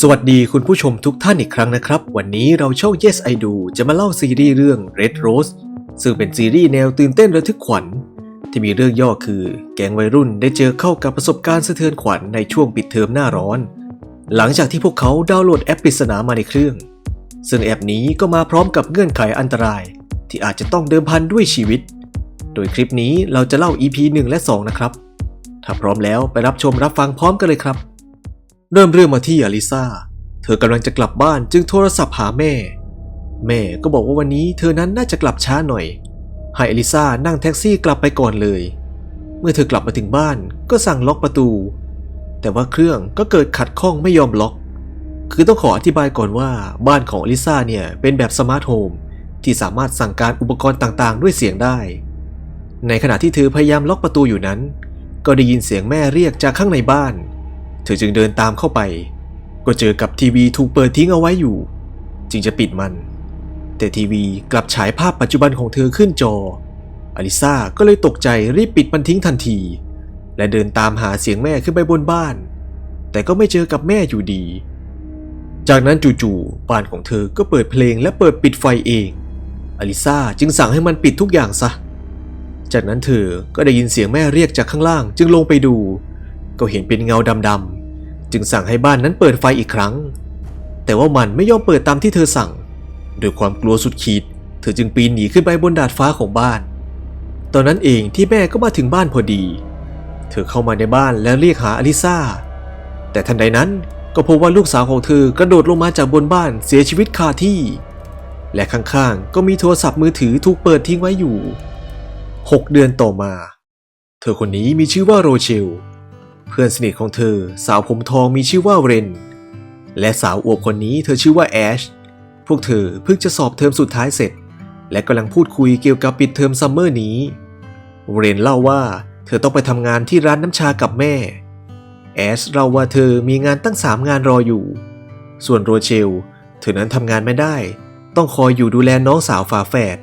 สวัสดีคุณผู้ชมทุกท่านอีกครั้งนะครับ วันนี้เราช่อง Yes I Do จะมาเล่าซีรีส์เรื่อง Red Rose ซึ่งเป็นซีรีส์แนวตื่นเต้นระทึกขวัญ ที่มีเรื่องย่อคือ แก๊งวัยรุ่นได้เจอเข้ากับประสบการณ์สะเทือนขวัญในช่วงปิดเทอมหน้าร้อน หลังจากที่พวกเขาดาวน์โหลดแอปปริศนามาในเครื่อง ซึ่งแอปนี้ก็มาพร้อมกับเงื่อนไขอันตราย ที่อาจจะต้องเดิมพันด้วยชีวิต โดยคลิปนี้เราจะเล่า EP 1 และ 2 นะครับถ้าพร้อมแล้วไปรับชมรับฟังพร้อมกันเลยครับ เริ่มเรื่องมาที่อลิซาเธอกำลังจะกลับบ้านจึงโทรศัพท์หาแม่ แม่ก็บอกว่าวันนี้เธอนั้นน่าจะกลับช้าหน่อย ให้อลิซานั่งแท็กซี่กลับไปก่อนเลย เมื่อเธอกลับมาถึงบ้านก็สั่งล็อกประตู แต่ว่าเครื่องก็เกิดขัดข้องไม่ยอมล็อก คือต้องขออธิบายก่อนว่าบ้านของอลิซาเนี่ยเป็นแบบสมาร์ทโฮมที่สามารถสั่งการอุปกรณ์ต่างๆ ด้วยเสียงได้ ในขณะที่เธอพยายามล็อกประตูอยู่นั้น ก็ได้ยินเสียงแม่เรียกจากข้างในบ้านเธอจึงเดินตามเข้าไป ก็เจอกับทีวีถูกเปิดทิ้งเอาไว้อยู่ จึงจะปิดมัน แต่ทีวีกลับฉายภาพปัจจุบันของเธอขึ้นจอ อลิซาก็เลยตกใจรีบปิดมันทิ้งทันที และเดินตามหาเสียงแม่ขึ้นไปบนบ้าน แต่ก็ไม่เจอกับแม่อยู่ดี จากนั้นจู่ๆบ้านของเธอก็เปิดเพลงและเปิดปิดไฟเอง อลิซาจึงสั่งให้มันปิดทุกอย่างซะจากนั้นเธอก็ได้ยินเสียงแม่เรียกจากข้างล่างจึงลงไปดู ก็เห็นเป็นเงาดำๆ จึงสั่งให้บ้านนั้นเปิดไฟอีกครั้ง แต่ว่ามันไม่ยอมเปิดตามที่เธอสั่งด้วยความกลัวสุดขีด เธอจึงปีนหนีขึ้นไปบนดาดฟ้าของบ้าน ตอนนั้นเองที่แม่ก็มาถึงบ้านพอดี เธอเข้ามาในบ้านแล้วเรียกหาอลิซาแต่ทันใดนั้นก็พบว่าลูกสาวของเธอกระโดดลงมาจากบนบ้านเสียชีวิตคาที่ และข้างๆ ก็มีโทรศัพท์มือถือถูกเปิดทิ้งไว้อยู่ 6 เดือนต่อมา เธอคนนี้มีชื่อว่าโรเชล เพื่อนสนิทของเธอสาวผมทองมีชื่อว่าเรน และสาวอวบคนนี้เธอชื่อว่าแอช พวกเธอเพิ่งจะสอบเทอมสุดท้ายเสร็จ และกำลังพูดคุยเกี่ยวกับปิดเทอมซัมเมอร์นี้ เรนเล่าว่าเธอต้องไปทำงานที่ร้านน้ำชากับแม่ แอชเล่าว่าเธอมีงานตั้งสามงานรออยู่ ส่วนโรเชล เธอนั้นทำงานไม่ได้ ต้องคอยอยู่ดูแลน้องสาวฝาแฝด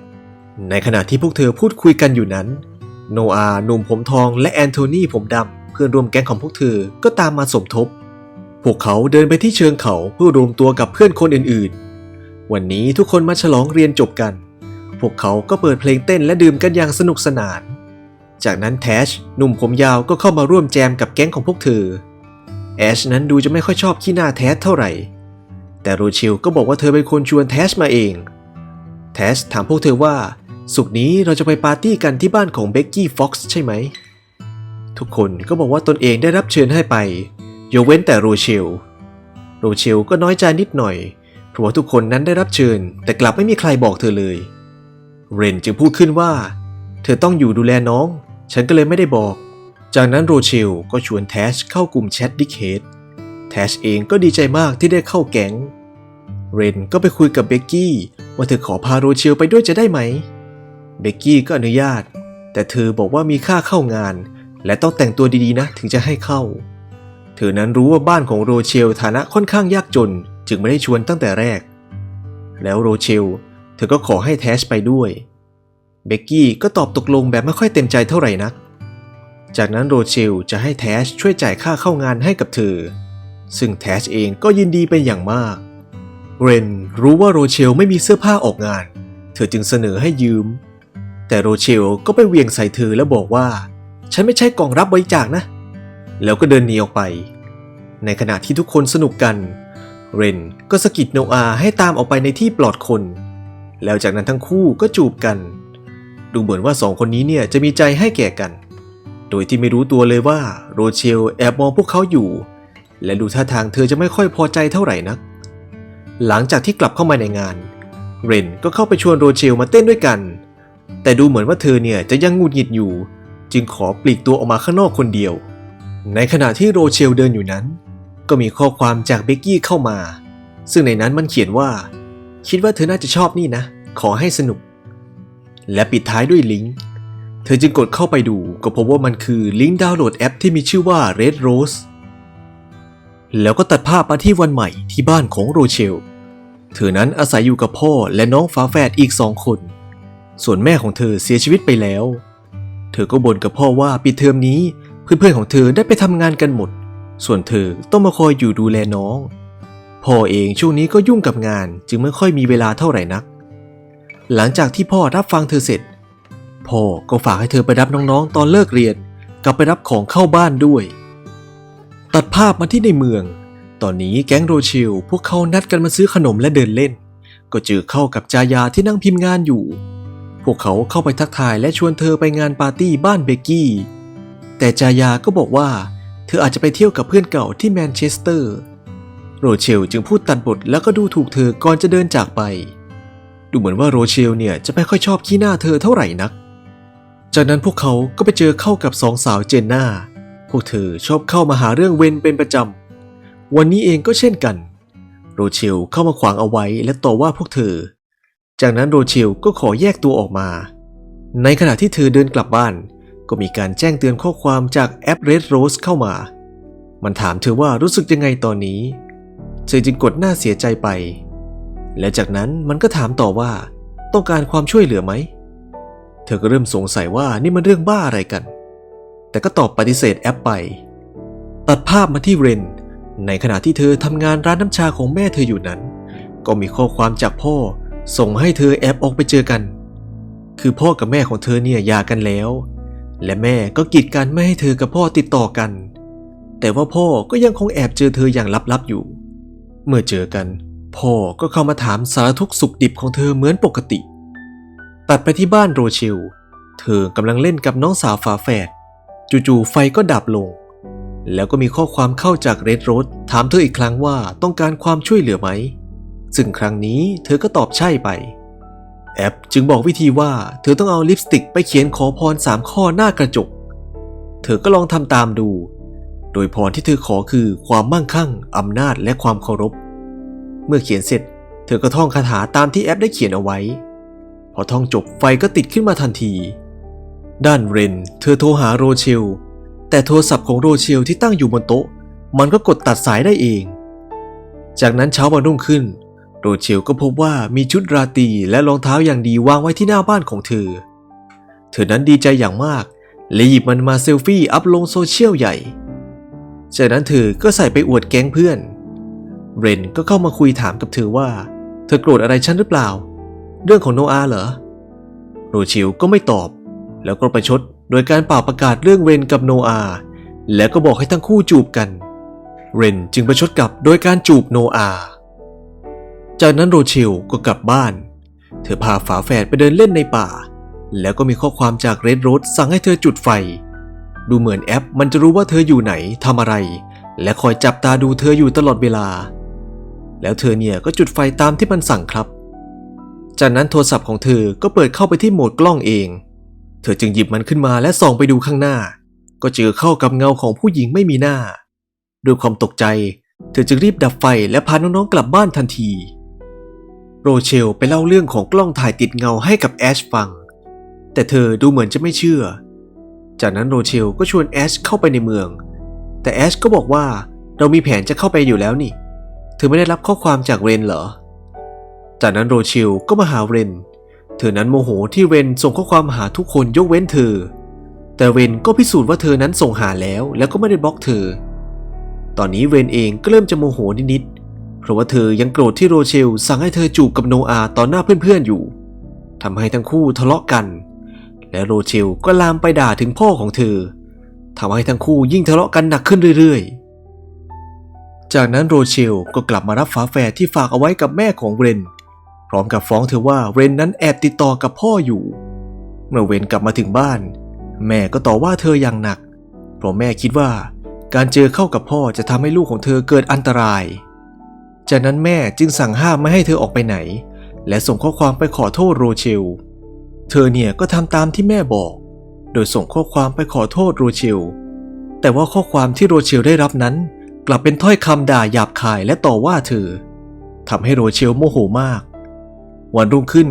ในขณะที่พวกเธอพูดคุยกันอยู่นั้น โนอาหนุ่มผมทองและแอนโทนีผมดำ เพื่อนร่วมแก๊งของพวกเธอก็ตามมาสมทบ พวกเขาเดินไปที่เชิงเขาเพื่อรวมตัวกับเพื่อนคนอื่นๆ วันนี้ทุกคนมาฉลองเรียนจบกัน พวกเขาก็เปิดเพลงเต้นและดื่มกันอย่างสนุกสนาน จากนั้นแทชหนุ่มผมยาวก็เข้ามาร่วมแจมกับแก๊งของพวกเธอ แอชนั้นดูจะไม่ค่อยชอบขี้หน้าแทสเท่าไหร่ แต่โรชิลก็บอกว่าเธอเป็นคนชวนแทชมาเอง แทชถามพวกเธอว่าสุกร์นี้เราจะไปปาร์ตี้กันที่บ้านของเบกกี้ฟ็อกซ์ใช่ไหม ทุกคนก็บอกว่าตนเองได้รับเชิญให้ไปยกเว้นแต่โรเชล โรเชลก็น้อยใจนิดหน่อย เพราะว่าทุกคนนั้นได้รับเชิญ แต่กลับไม่มีใครบอกเธอเลย เรนจึงพูดขึ้นว่า เธอต้องอยู่ดูแลน้อง ฉันก็เลยไม่ได้บอก จากนั้นโรเชลก็ชวนแทชเข้ากลุ่มแชทดิเคทแทชเองก็ดีใจมากที่ได้เข้าแก๊ง เรนก็ไปคุยกับเบกกี้ว่าเธอขอพาโรเชลไปด้วยจะได้ไหม เบกกี้ก็อนุญาต แต่เธอบอกว่ามีค่าเข้างาน และต้องแต่งตัวดีๆนะถึงจะให้เข้า เธอนั้นรู้ว่าบ้านของโรเชลฐานะค่อนข้างยากจน จึงไม่ได้ชวนตั้งแต่แรก แล้วโรเชล เธอก็ขอให้แทชไปด้วย เบกกี้ก็ตอบตกลงแบบไม่ค่อยเต็มใจเท่าไหร่นัก จากนั้นโรเชลจะให้แทชช่วยจ่ายค่าเข้างานให้กับเธอ ซึ่งแทชเองก็ยินดีเป็นอย่างมากเรนรู้ว่าโรเชลไม่มีเสื้อผ้าออกงาน เธอจึงเสนอให้ยืม แต่โรเชลก็ไปเวียงใส่เธอแล้วบอกว่า ฉันไม่ใช่กล่องรับบริจาคนะ แล้วก็เดินหนีออกไป ในขณะที่ทุกคนสนุกกัน เรนก็สะกิดโนอาให้ตามออกไปในที่ปลอดคน แล้วจากนั้นทั้งคู่ก็จูบกัน ดูเหมือนว่าสองคนนี้เนี่ยจะมีใจให้แก่กัน โดยที่ไม่รู้ตัวเลยว่าโรเชลแอบมองพวกเขาอยู่ และดูท่าทางเธอจะไม่ค่อยพอใจเท่าไหร่นัก หลังจากที่กลับเข้ามาในงาน เรนก็เข้าไปชวนโรเชลมาเต้นด้วยกัน แต่ดูเหมือนว่าเธอเนี่ยจะยังงุดหงิดอยู่ จึงขอปลีกตัวออกมาข้างนอกคนเดียว ในขณะที่โรเชลเดินอยู่นั้น ก็มีข้อความจากเบกกี้เข้ามา ซึ่งในนั้นมันเขียนว่า คิดว่าเธอน่าจะชอบนี่นะ ขอให้สนุก และปิดท้ายด้วยลิงก์เธอจึงกดเข้าไปดูก็พบว่ามันคือลิงก์ดาวน์โหลดแอปที่มีชื่อว่า Red Rose แล้วก็ตัดภาพมาที่วันใหม่ที่บ้านของโรเชล เธอนั้นอาศัยอยู่กับพ่อและน้องฝาแฝดอีกสองคน ส่วนแม่ของเธอเสียชีวิตไปแล้ว เธอก็บ่นกับพ่อว่าปิดเทอมนี้ เพื่อนๆของเธอได้ไปทำงานกันหมด ส่วนเธอต้องมาคอยอยู่ดูแลน้อง พ่อเองช่วงนี้ก็ยุ่งกับงาน จึงไม่ค่อยมีเวลาเท่าไหร่นัก หลังจากที่พ่อรับฟังเธอเสร็จ พ่อก็ฝากให้เธอไปรับน้องๆ ตอนเลิกเรียนกลับไปรับของเข้าบ้านด้วย ตัดภาพมาที่ในเมือง ตอนนี้แก๊งโรชิลพวกเขานัดกันมาซื้อขนมและเดินเล่น ก็เจอเข้ากับจายาที่นั่งพิมพ์งานอยู่ พวกเขาเข้าไปทักทายและชวนเธอไปงานปาร์ตี้บ้านเบกกี้ แต่จายาก็บอกว่า เธออาจจะไปเที่ยวกับเพื่อนเก่าที่แมนเชสเตอร์ โรเชลจึงพูดตัดบทแล้วก็ดูถูกเธอก่อนจะเดินจากไป ดูเหมือนว่าโรเชลเนี่ยจะไม่ค่อยชอบขี้หน้าเธอเท่าไหร่นัก จากนั้นพวกเขาก็ไปเจอเข้ากับสองสาวเจนน่า พวกเธอชอบเข้ามาหาเรื่องเวนเป็นประจำ วันนี้เองก็เช่นกัน โรเชลเข้ามาขวางเอาไว้และต่อว่าพวกเธอ จากนั้นโรเชลก็ขอแยกตัวออกมา ในขณะที่เธอเดินกลับบ้าน ก็มีการแจ้งเตือนข้อความจากแอป Red Rose เข้ามา มันถามเธอว่ารู้สึกยังไงตอนนี้ เธอจึงกดหน้าเสียใจไป และจากนั้นมันก็ถามต่อว่า ต้องการความช่วยเหลือไหม เธอก็เริ่มสงสัยว่านี่มันเรื่องบ้าอะไรกัน แต่ก็ตอบปฏิเสธแอปไป ตัดภาพมาที่เรน ในขณะที่เธอทำงานร้านน้ำชาของแม่เธออยู่นั้น ก็มีข้อความจากพ่อ ส่งให้เธอแอบออกไปเจอกัน คือพ่อกับแม่ของเธอเนี่ยหย่ากันแล้ว และแม่ก็กีดกันไม่ให้เธอกับพ่อติดต่อกัน แต่ว่าพ่อก็ยังคงแอบเจอเธออย่างลับๆอยู่ เมื่อเจอกัน พ่อก็เข้ามาถามสารทุกข์สุขดิบของเธอเหมือนปกติ ตัดไปที่บ้านโรเชล เธอกำลังเล่นกับน้องสาวฝาแฝดจู่ๆไฟก็ดับลง แล้วก็มีข้อความเข้าจากเรดโรสถามเธออีกครั้งว่าต้องการความช่วยเหลือไหม ซึ่งครั้งนี้เธอก็ตอบใช่ไป แอปจึงบอกวิธีว่าเธอต้องเอาลิปสติกไปเขียนขอพรสามข้อหน้ากระจก เธอก็ลองทำตามดู โดยพรที่เธอขอคือความมั่งคั่งอำนาจและความเคารพ เมื่อเขียนเสร็จ เธอก็ท่องคาถาตามที่แอปได้เขียนเอาไว้ พอท่องจบไฟก็ติดขึ้นมาทันที ด้านเรน เธอโทรหาโรเชล แต่โทรศัพท์ของโรเชลที่ตั้งอยู่บนโต๊ะ มันก็กดตัดสายได้เองจากนั้นเช้าวันรุ่งขึ้น โรเชลก็พบว่ามีชุดราตรีและรองเท้าอย่างดีวางไว้ที่หน้าบ้านของเธอ เธอนั้นดีใจอย่างมากและหยิบมันมาเซลฟี่อัพลงโซเชียลใหญ่ จากนั้นเธอก็ใส่ไปอวดแก๊งเพื่อนเรนก็เข้ามาคุยถามกับเธอว่า เธอโกรธอะไรฉันหรือเปล่า เรื่องของโนอาเหรอ โรเชลก็ไม่ตอบ แล้วก็ประชดโดยการเป่าประกาศเรื่องเรนกับโนอา แล้วก็บอกให้ทั้งคู่จูบกัน เรนจึงประชดกลับโดยการจูบโนอา จากนั้นโรเชลก็กลับบ้าน เธอพาฝาแฝดไปเดินเล่นในป่า แล้วก็มีข้อความจากเรดโรสสั่งให้เธอจุดไฟ ดูเหมือนแอปมันจะรู้ว่าเธออยู่ไหนทำอะไร และคอยจับตาดูเธออยู่ตลอดเวลา แล้วเธอเนี่ยก็จุดไฟตามที่มันสั่งครับ จากนั้นโทรศัพท์ของเธอก็เปิดเข้าไปที่โหมดกล้องเอง เธอจึงหยิบมันขึ้นมาและส่องไปดูข้างหน้า ก็เจอเข้ากับเงาของผู้หญิงไม่มีหน้า ด้วยความตกใจ เธอจึงรีบดับไฟและพาน้องๆกลับบ้านทันที โรเชลไปเล่าเรื่องของกล้องถ่ายติดเงาให้กับแอชฟัง แต่เธอดูเหมือนจะไม่เชื่อ จากนั้นโรเชลก็ชวนแอชเข้าไปในเมือง แต่แอชก็บอกว่าเรามีแผนจะเข้าไปอยู่แล้วนี่ เธอไม่ได้รับข้อความจากเรนเหรอ จากนั้นโรเชลก็มาหาเรน เธอนั้นโมโหที่เรนส่งข้อความหาทุกคนยกเว้นเธอ แต่เรนก็พิสูจน์ว่าเธอนั้นส่งหาแล้ว แล้วก็ไม่ได้บล็อกเธอ ตอนนี้เรนเองก็เริ่มจะโมโหนิดๆ เพราะว่าเธอยังโกรธที่โรเชลสั่งให้เธอจูบกับโนอาต่อหน้าเพื่อนๆอยู่ทำให้ทั้งคู่ทะเลาะกัน และโรเชลก็ลามไปด่าถึงพ่อของเธอทำให้ทั้งคู่ยิ่งทะเลาะกันหนักขึ้นเรื่อยๆ จากนั้นโรเชลก็กลับมารับฝาแฝดที่ฝากเอาไว้กับแม่ของเรน พร้อมกับฟ้องเธอว่าเรนนั้นแอบติดต่อกับพ่ออยู่ เมื่อเวนกลับมาถึงบ้าน แม่ก็ต่อว่าเธออย่างหนัก เพราะแม่คิดว่าการเจอเข้ากับพ่อจะทำให้ลูกของเธอเกิดอันตราย จากนั้นแม่จึงสั่งห้ามไม่ให้เธอออกไปไหน และส่งข้อความไปขอโทษโรเชล เธอเนี่ยก็ทำตามที่แม่บอก โดยส่งข้อความไปขอโทษโรเชล แต่ว่าข้อความที่โรเชลได้รับนั้น กลับเป็นถ้อยคำด่าหยาบคายและต่อว่าเธอทำให้โรเชลโมโหมาก วันรุ่งขึ้น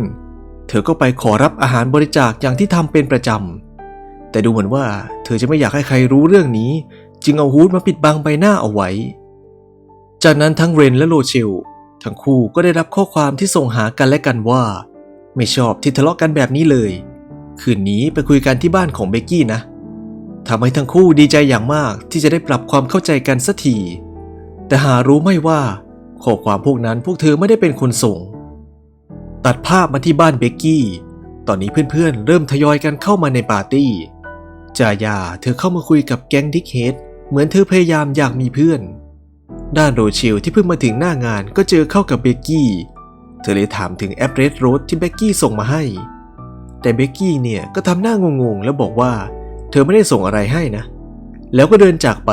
เธอก็ไปขอรับอาหารบริจาคอย่างที่ทำเป็นประจำแต่ดูเหมือนว่า เธอจะไม่อยากให้ใครรู้เรื่องนี้ จึงเอาฮูดมาปิดบังใบหน้าเอาไว้ จากนั้นทั้งเรนและโรเชลทั้งคู่ก็ได้รับข้อความที่ส่งหากันและกันว่า ไม่ชอบที่ทะเลาะกันแบบนี้เลย คืนนี้ไปคุยกันที่บ้านของเบกกี้นะทำให้ทั้งคู่ดีใจอย่างมากที่จะได้ปรับความเข้าใจกันสักทีแต่หารู้ไม่ว่าข้อความพวกนั้นพวกเธอไม่ได้เป็นคนส่ง ตัดภาพมาที่บ้านเบกกี้ ตอนนี้เพื่อนๆ เริ่มทยอยกันเข้ามาในปาร์ตี้จายาเธอเข้ามาคุยกับแก๊งดิกเฮดเหมือนเธอพยายามอยากมีเพื่อน ด้านโรเชลที่เพิ่งมาถึงหน้างานก็เจอเข้ากับเบกกี้ เธอเลยถามถึงแอปเรดโรสที่เบกกี้ส่งมาให้ แต่เบกกี้เนี่ยก็ทำหน้างงๆ แล้วบอกว่า เธอไม่ได้ส่งอะไรให้นะ แล้วก็เดินจากไป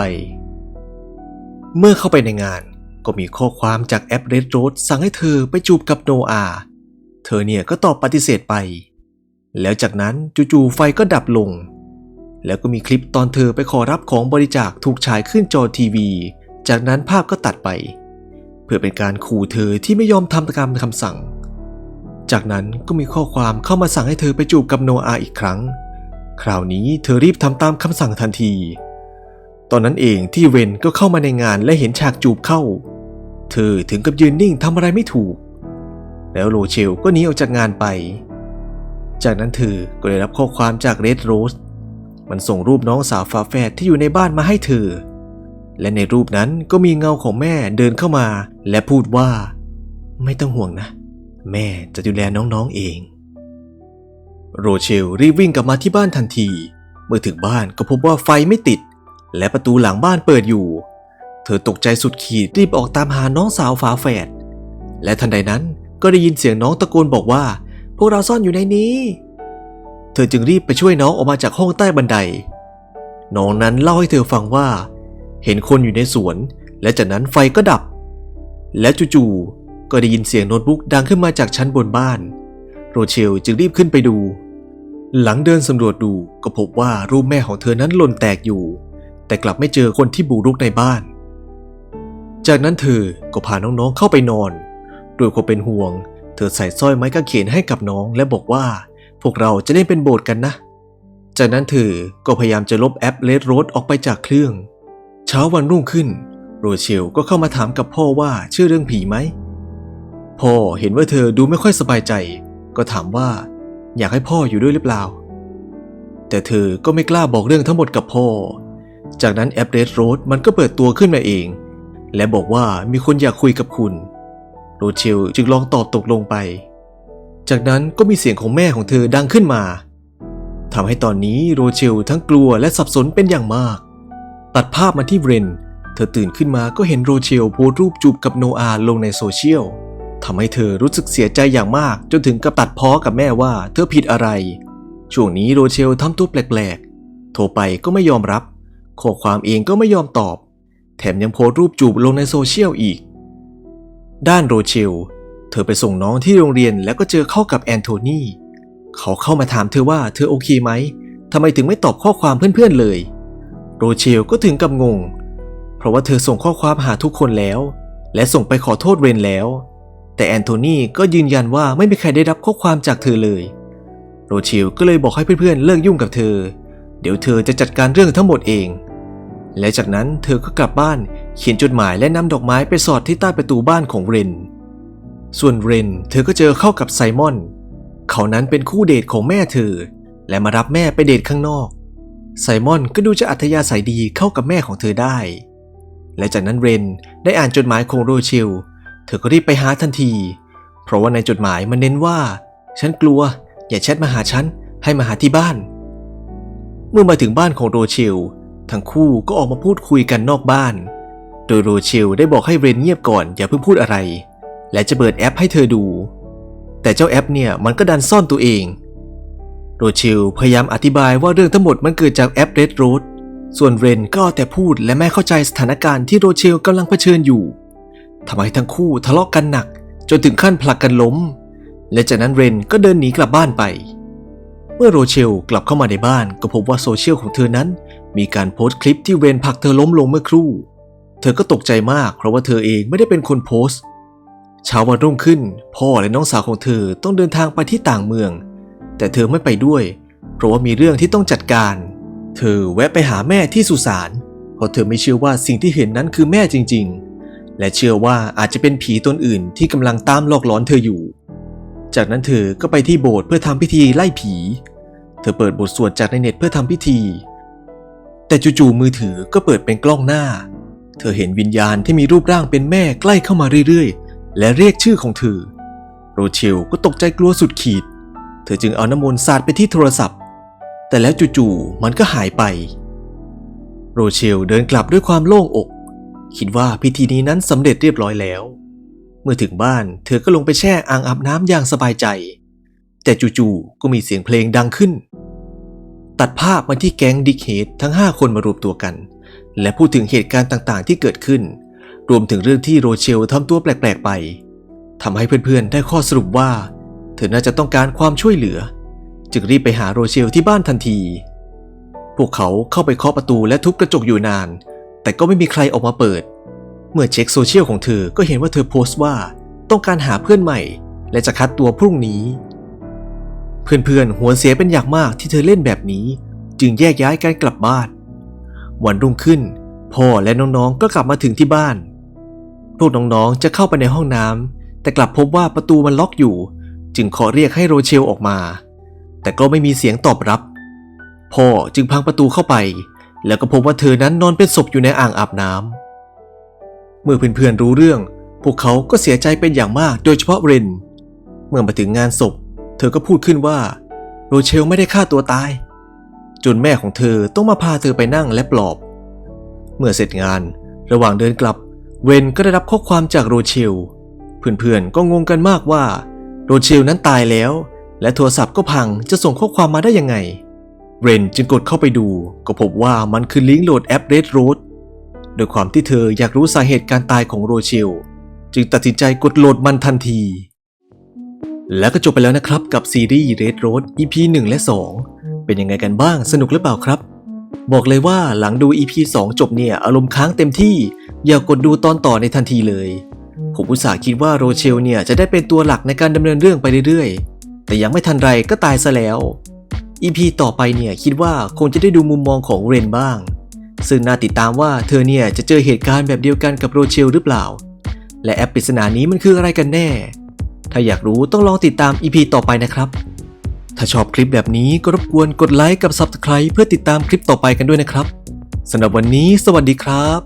เมื่อเข้าไปในงานก็มีข้อความจากแอปเรดโรสสั่งให้เธอไปจูบกับโนอา เธอเนี่ยก็ตอบปฏิเสธไป แล้วจากนั้นจู่ๆไฟก็ดับลง แล้วก็มีคลิปตอนเธอไปขอรับของบริจาคถูกฉายขึ้นจอทีวี จากนั้นภาพก็ตัดไป เพื่อเป็นการขู่เธอที่ไม่ยอมทำตามคำสั่ง จากนั้นก็มีข้อความเข้ามาสั่งให้เธอไปจูบกับโนอาอีกครั้ง คราวนี้เธอรีบทำตามคำสั่งทันที ตอนนั้นเองที่เวนก็เข้ามาในงานและเห็นฉากจูบเข้า เธอถึงกับยืนนิ่งทำอะไรไม่ถูก แล้วโรเชลก็หนีออกจากงานไป จากนั้นเธอก็ได้รับข้อความจากเรดโรสมันส่งรูปน้องสาวฝาแฝดที่อยู่ในบ้านมาให้เธอ และในรูปนั้นก็มีเงาของแม่เดินเข้ามา และพูดว่า ไม่ต้องห่วงนะ แม่จะดูแลน้องๆเอง โรเชลรีบวิ่งกลับมาที่บ้านทันที เมื่อถึงบ้านก็พบว่าไฟไม่ติด และประตูหลังบ้านเปิดอยู่ เธอตกใจสุดขีดรีบออกตามหาน้องสาวฝาแฝดและทันใดนั้นก็ได้ยินเสียงน้องตะโกนบอกว่า พวกเราซ่อนอยู่ในนี้ เธอจึงรีบไปช่วยน้องออกมาจากห้องใต้บันได น้องนั้นเล่าให้เธอฟังว่า เห็นคนอยู่ในสวน และจากนั้นไฟก็ดับ และจู่ๆก็ได้ยินเสียงโน้ตบุ๊กดังขึ้นมาจากชั้นบนบ้าน โรเชลจึงรีบขึ้นไปดู หลังเดินสำรวจดูก็พบว่ารูปแม่ของเธอนั้นหล่นแตกอยู่ แต่กลับไม่เจอคนที่บุกรุกในบ้าน จากนั้นเธอก็พาน้องๆเข้าไปนอนโดยความเป็นห่วง เธอใส่สร้อยไม้กางเขนให้กับน้องและบอกว่า พวกเราจะได้เป็นโบสถ์กันนะ จากนั้นเธอก็พยายามจะลบแอปเลดโรดออกไปจากเครื่อง เช้าวันรุ่งขึ้น โรเชลก็เข้ามาถามกับพ่อว่าเชื่อเรื่องผีไหม พ่อเห็นว่าเธอดูไม่ค่อยสบายใจ ก็ถามว่า อยากให้พ่ออยู่ด้วยหรือเปล่า แต่เธอก็ไม่กล้าบอกเรื่องทั้งหมดกับพ่อ จากนั้นแอปเรดโรดมันก็เปิดตัวขึ้นมาเอง และบอกว่ามีคนอยากคุยกับคุณ โรเชลจึงลองตอบตกลงไป จากนั้นก็มีเสียงของแม่ของเธอดังขึ้นมาทำให้ตอนนี้โรเชลทั้งกลัวและสับสนเป็นอย่างมาก ตัดภาพมาที่เรน เธอตื่นขึ้นมาก็เห็นโรเชลโพสรูปจูบกับโนอาลงในโซเชียลทำให้เธอรู้สึกเสียใจอย่างมาก จนถึงกับตัดพ้อกับแม่ว่าเธอผิดอะไร ช่วงนี้โรเชลทำตัวแปลกๆ โทรไปก็ไม่ยอมรับข้อความเองก็ไม่ยอมตอบ แถมยังโพสรูปจูบลงในโซเชียลอีก ด้านโรเชล เธอไปส่งน้องที่โรงเรียนแล้วก็เจอเข้ากับแอนโทนีเขาเข้ามาถามเธอว่าเธอโอเคไหมทำไมถึงไม่ตอบข้อความเพื่อนๆเลย โรเชลก็ถึงกับงง เพราะว่าเธอส่งข้อความหาทุกคนแล้ว และส่งไปขอโทษเรนแล้ว แต่แอนโทนีก็ยืนยันว่าไม่มีใครได้รับข้อความจากเธอเลย โรเชลก็เลยบอกให้เพื่อนๆเลิกยุ่งกับเธอ เดี๋ยวเธอจะจัดการเรื่องทั้งหมดเอง และจากนั้นเธอก็กลับบ้านเขียนจดหมายและนำดอกไม้ไปสอดที่ใต้ประตูบ้านของเรน ส่วนเรนเธอก็เจอเข้ากับไซมอน เขานั้นเป็นคู่เดทของแม่เธอ และมารับแม่ไปเดทข้างนอก ไซมอนก็ดูจะอัธยาศัยดีเข้ากับแม่ของเธอได้ และจากนั้นเรนได้อ่านจดหมายของโรเชล เธอก็รีบไปหาทันที เพราะว่าในจดหมายมันเน้นว่า ฉันกลัว อย่าแชทมาหาฉัน ให้มาหาที่บ้าน เมื่อมาถึงบ้านของโรเชล ทั้งคู่ก็ออกมาพูดคุยกันนอกบ้าน โดยโรเชลได้บอกให้เรนเงียบก่อนอย่าเพิ่งพูดอะไร และจะเปิดแอปให้เธอดู แต่เจ้าแอปเนี่ยมันก็ดันซ่อนตัวเอง โรเชลพยายามอธิบายว่าเรื่องทั้งหมดมันเกิดจากแอป Red Road ส่วนเรนก็เอาแต่พูดและไม่เข้าใจสถานการณ์ที่โรเชลกำลังเผชิญอยู่ทำให้ทั้งคู่ทะเลาะกันหนัก จนถึงขั้นผลักกันล้ม และจากนั้นเรนก็เดินหนีกลับบ้านไป เมื่อโรเชลกลับเข้ามาในบ้านก็พบว่าโซเชียลของเธอนั้น มีการโพสต์คลิปที่เรนผลักเธอล้มลงเมื่อครู่ เธอก็ตกใจมากเพราะว่าเธอเองไม่ได้เป็นคนโพสต์เช้าวันรุ่งขึ้น พ่อและน้องสาวของเธอต้องเดินทางไปที่ต่างเมือง แต่เธอไม่ไปด้วย เพราะว่ามีเรื่องที่ต้องจัดการ เธอแวะไปหาแม่ที่สุสานเพราะเธอไม่เชื่อว่าสิ่งที่เห็นนั้นคือแม่จริง ๆ และเชื่อว่าอาจจะเป็นผีตนอื่นที่กำลังตามหลอกหลอนเธออยู่ จากนั้นเธอก็ไปที่โบสถ์เพื่อทำพิธีไล่ผี เธอเปิดบทสวดจากในเน็ตเพื่อทำพิธี แต่จู่ๆมือถือก็เปิดเป็นกล้องหน้า เธอเห็นวิญญาณที่มีรูปร่างเป็นแม่ใกล้เข้ามาเรื่อยๆ และเรียกชื่อของเธอ โรเชลก็ตกใจกลัวสุดขีด เธอจึงเอาน้ำมนต์สาดไปที่โทรศัพท์ แต่แล้วจู่ๆมันก็หายไป โรเชลเดินกลับด้วยความโล่งอก คิดว่าพิธีนี้นั้นสำเร็จเรียบร้อยแล้ว เมื่อถึงบ้านเธอก็ลงไปแช่อ่างอาบน้ำอย่างสบายใจ แต่จู่ๆก็มีเสียงเพลงดังขึ้น ตัดภาพมาที่แก๊งดิกเฮดทั้ง 5 คนมารวมตัวกัน และพูดถึงเหตุการณ์ต่างๆ ที่เกิดขึ้น รวมถึงเรื่องที่โรเชลทำตัวแปลกๆไปทำให้เพื่อนๆ ได้ข้อสรุปว่า ธอน่าจะต้องการความช่วยเหลือ จึงรีบไปหาโรเชลที่บ้านทันที พวกเขาเข้าไปเคาะประตูและทุบกระจกอยู่นาน แต่ก็ไม่มีใครออกมาเปิด เมื่อเช็คโซเชียลของเธอก็เห็นว่าเธอโพสต์ว่าต้องการหาเพื่อนใหม่ และจะคัดตัวพรุ่งนี้ เพื่อนๆหัวเสียเป็นอย่างมากที่เธอเล่นแบบนี้ จึงแยกย้ายกันกลับบ้าน วันรุ่งขึ้น พ่อและน้องๆก็กลับมาถึงที่บ้าน พวกน้องๆจะเข้าไปในห้องน้ำแต่กลับพบว่าประตูมันล็อกอยู่ จึงขอเรียกให้โรเชลออกมา แต่ก็ไม่มีเสียงตอบรับ พ่อจึงพังประตูเข้าไป แล้วก็พบว่าเธอนั้นนอนเป็นศพอยู่ในอ่างอาบน้ำเมื่อเพื่อนๆรู้เรื่อง พวกเขาก็เสียใจเป็นอย่างมากโดยเฉพาะเรนเมื่อมาถึงงานศพ เธอก็พูดขึ้นว่าโรเชลไม่ได้ฆ่าตัวตาย จนแม่ของเธอต้องมาพาเธอไปนั่งและปลอบ เมื่อเสร็จงานระหว่างเดินกลับเวนก็ได้รับข้อความจากโรเชล เพื่อนๆก็งงกันมากว่า โรเชลนั้นตายแล้ว และโทรศัพท์ก็พังจะส่งข้อความมาได้ยังไง เรนจึงกดเข้าไปดู ก็พบว่ามันคือลิงก์โหลดแอป Red Road โดยความที่เธออยากรู้สาเหตุการตายของโรเชล จึงตัดสินใจกดโหลดมันทันที แล้วก็จบไปแล้วนะครับกับซีรีส์ Red Road EP 1 และ 2 เป็นยังไงกันบ้างสนุกหรือเปล่าครับ บอกเลยว่าหลังดู EP 2 จบเนี่ย อารมณ์ค้างเต็มที่อยากกดดูตอนต่อในทันทีเลย ผมอุตส่าห์คิดว่าโรเชลเนี่ยจะได้เป็นตัวหลักในการดำเนินเรื่องไปเรื่อยๆ แต่ยังไม่ทันไรก็ตายซะแล้ว EP ต่อไปเนี่ยคิดว่าคงจะได้ดูมุมมองของเรนบ้าง ซึ่งน่าติดตามว่าเธอเนี่ยจะเจอเหตุการณ์แบบเดียวกันกับโรเชลหรือเปล่า และแอปปริศนานี้มันคืออะไรกันแน่ ถ้าอยากรู้ต้องลองติดตาม EP ต่อไปนะครับ ถ้าชอบคลิปแบบนี้ก็รบกวนกดไลค์กับ Subscribe เพื่อติดตามคลิปต่อไปกันด้วยนะครับสำหรับวันนี้ สวัสดีครับ